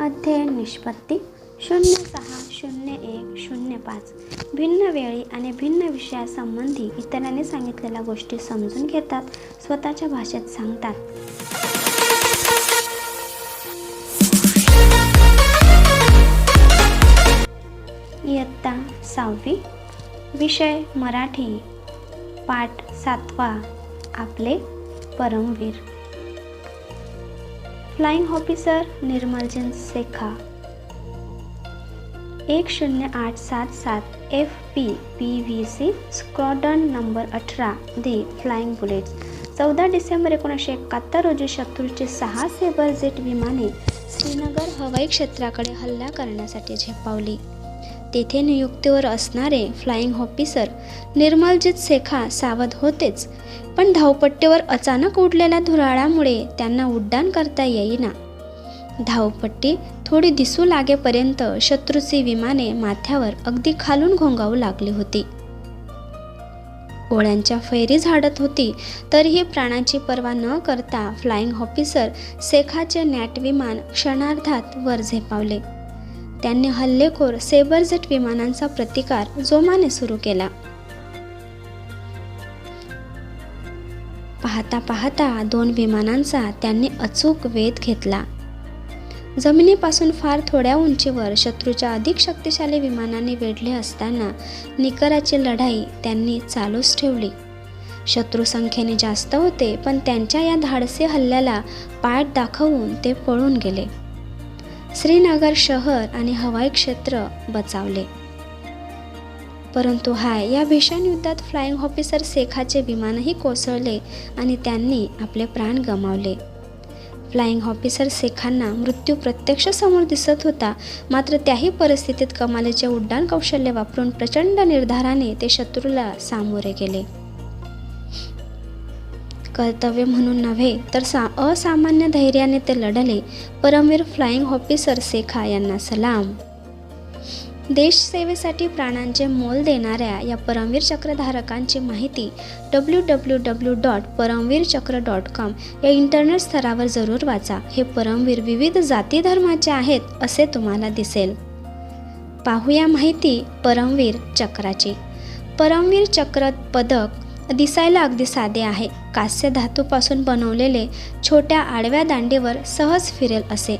अध्ययन निष्पत्ती शून्य सहा शून्य एक शून्य पाच. भिन्न वेळी आणि भिन्न विषयासंबंधी इतरांनी सांगितलेल्या गोष्टी समजून घेतात स्वतःच्या भाषेत सांगतात. इयत्ता सहावी. विषय मराठी. पाठ सातवा. आपले परमवीर. फ्लाइंग ऑफिसर निर्मलजन सेखा एक शून्य आठ सात सात F P P V C squadron number अठरा दी फ्लाइंग बुलेट्स चौदा डिसेंबर एकोणीसशे एकाहत्तर रोजी शत्रूची सहा सेबर जेट विमाने श्रीनगर हवाई क्षेत्राकडे हल्ला करण्यासाठी झेपावली. तेथे नियुक्तीवर असणारे फ्लाइंग ऑफिसर निर्मलजीत शेखा सावध होतेच पण धावपट्टीवर अचानक उडलेल्या धुराळामुळे त्यांना उड्डाण करता येईना. धावपट्टी थोडी दिसू लागेपर्यंत शत्रूची विमाने माथ्यावर अगदी खालून घोंगावू लागली होती. गोळ्यांच्या फैरी झाडत होती तरीही प्राणाची पर्वा न करता फ्लाइंग ऑफिसर शेखाचे नॅट विमान क्षणार्धात वर झेपावले. त्यांनी हल्लेखोर सेबरजेट विमानांचा प्रतिकार जोमाने सुरू केला. पाहता पाहता दोन विमानांचा त्यांनी अचूक वेध घेतला. जमिनीपासून फार थोड्या उंचीवर शत्रूच्या अधिक शक्तिशाली विमानाने वेढले असताना निकराची लढाई त्यांनी चालूच ठेवली. शत्रू संख्येने जास्त होते पण त्यांच्या या धाडसी हल्ल्याला पाठ दाखवून ते पळून गेले. श्रीनगर शहर आणि हवाई क्षेत्र बचावले. परंतु हाय या भीषण युद्धात फ्लाइंग ऑफिसर शेखाचे विमानही कोसळले आणि त्यांनी आपले प्राण गमावले. फ्लाइंग ऑफिसर शेखांना मृत्यू प्रत्यक्ष समोर दिसत होता मात्र त्याही परिस्थितीत कमालीचे उड्डाण कौशल्य वापरून प्रचंड निर्धाराने ते शत्रूला सामोरे गेले. कर्तव्य म्हणून नव्हे तर सा असामान्य धैर्याने ते लढले. परमवीर फ्लाइंग ऑफिसर सेखा यांना सलाम. देशसेवेसाठी प्राणांचे मोल देणाऱ्या या परमवीर चक्रधारकांची माहिती W W W dot Paramvir Chakra dot com या इंटरनेट स्तरावर जरूर वाचा. हे परमवीर विविध जाती धर्माचे आहेत असे तुम्हाला दिसेल. पाहूया माहिती परमवीर चक्राची. परमवीर चक्र पदक दिसायला अगदी साधे आहे. कास्य धातूपासून बनवलेले छोट्या आडव्या दांडीवर सहज फिरेल असे.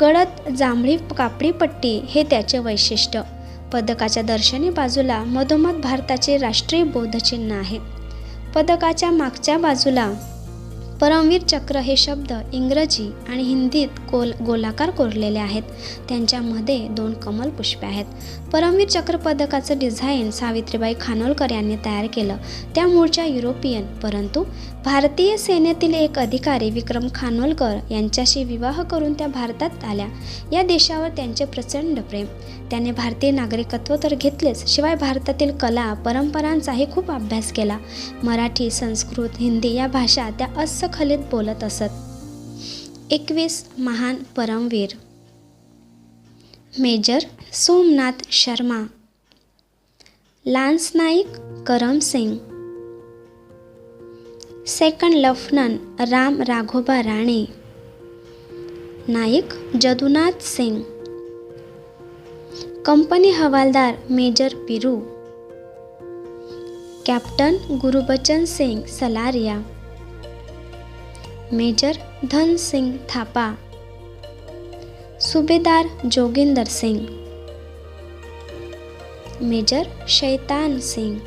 गडद जांभळी कापडी पट्टी हे त्याचे वैशिष्ट्य. पदकाच्या दर्शनी बाजूला मधोमध भारताचे राष्ट्रीय बोधचिन्ह आहे. पदकाच्या मागच्या बाजूला परमवीर चक्र हे शब्द इंग्रजी आणि हिंदीत कोल गोलाकार कोरलेले आहेत. त्यांच्यामध्ये दोन कमल पुष्पे आहेत. परमवीर चक्र पदकाचं डिझाईन सावित्रीबाई खानोलकर यांनी तयार केलं. त्या मूळच्या युरोपियन परंतु भारतीय सेनेतील एक अधिकारी विक्रम खानोलकर यांच्याशी विवाह करून त्या भारतात आल्या. या देशावर त्यांचे प्रचंड प्रेम. त्याने भारतीय नागरिकत्व तर घेतलेच शिवाय भारतातील कला परंपरांचाही खूप अभ्यास केला. मराठी संस्कृत हिंदी या भाषा त्या खलीत बोलत असत. एकवीस महान Paramvir. Major Somnath Sharma. Lance Naik Karam Singh. Second lieutenant Rama Raghoba Rane. Naik Jadunath Singh. Company havildar major Piru. Captain Gurbachan Singh Salaria. Major Dhan Singh Thapa subedar Joginder Singh major Shaitan Singh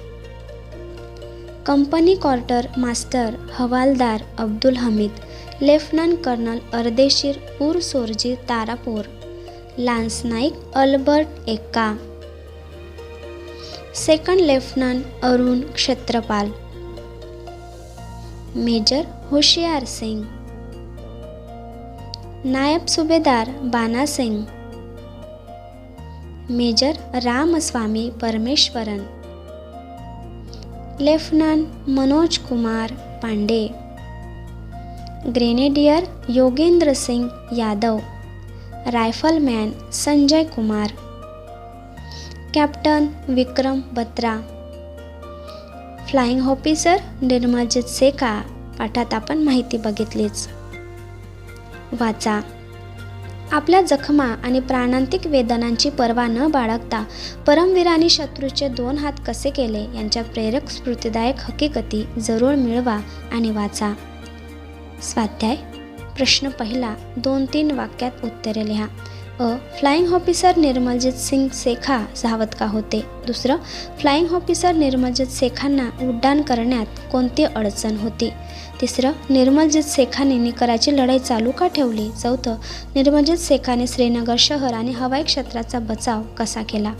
company quarter master havildar Abdul Hamid lieutenant colonel Ardeshir Burzorji Tarapore lance Naik Albert Ekka second lieutenant Arun Khetarpal major Hoshiar Singh. Naib subedar Bana Singh. Major Ramaswamy Parameswaran. Lieutenant Manoj Kumar Pandey. Grenadier Yogendra Singh Yadav. Rifleman Sanjay Kumar. Captain Vikram Batra. Flying officer Nirmaljit Sekhon पाठात आपण माहिती बघितलीच. वाचा. आपल्या जखमा आणि प्राणांतिक वेदनांची पर्वा न बाळगता परमवीरांनी शत्रूचे दोन हात कसे केले यांच्या प्रेरक स्फूर्तीदायक हकीकती जरूर मिळवा आणि वाचा. स्वाध्याय. प्रश्न पहिला दोन तीन वाक्यात उत्तरे लिहा. अ फ्लाइंग ऑफिसर निर्मलजीत सिंग सेखा सावत का होते. दुसरं फ्लाइंग ऑफिसर निर्मलजीत शेखांना उड्डाण करण्यात कोणती अडचण होती? तिसरं निर्मलजीत शेखाने निकराची लढाई चालू का ठेवली? चौथं निर्मलजीत शेखाने श्रीनगर शहर आणि हवाई क्षेत्राचा बचाव कसा केला?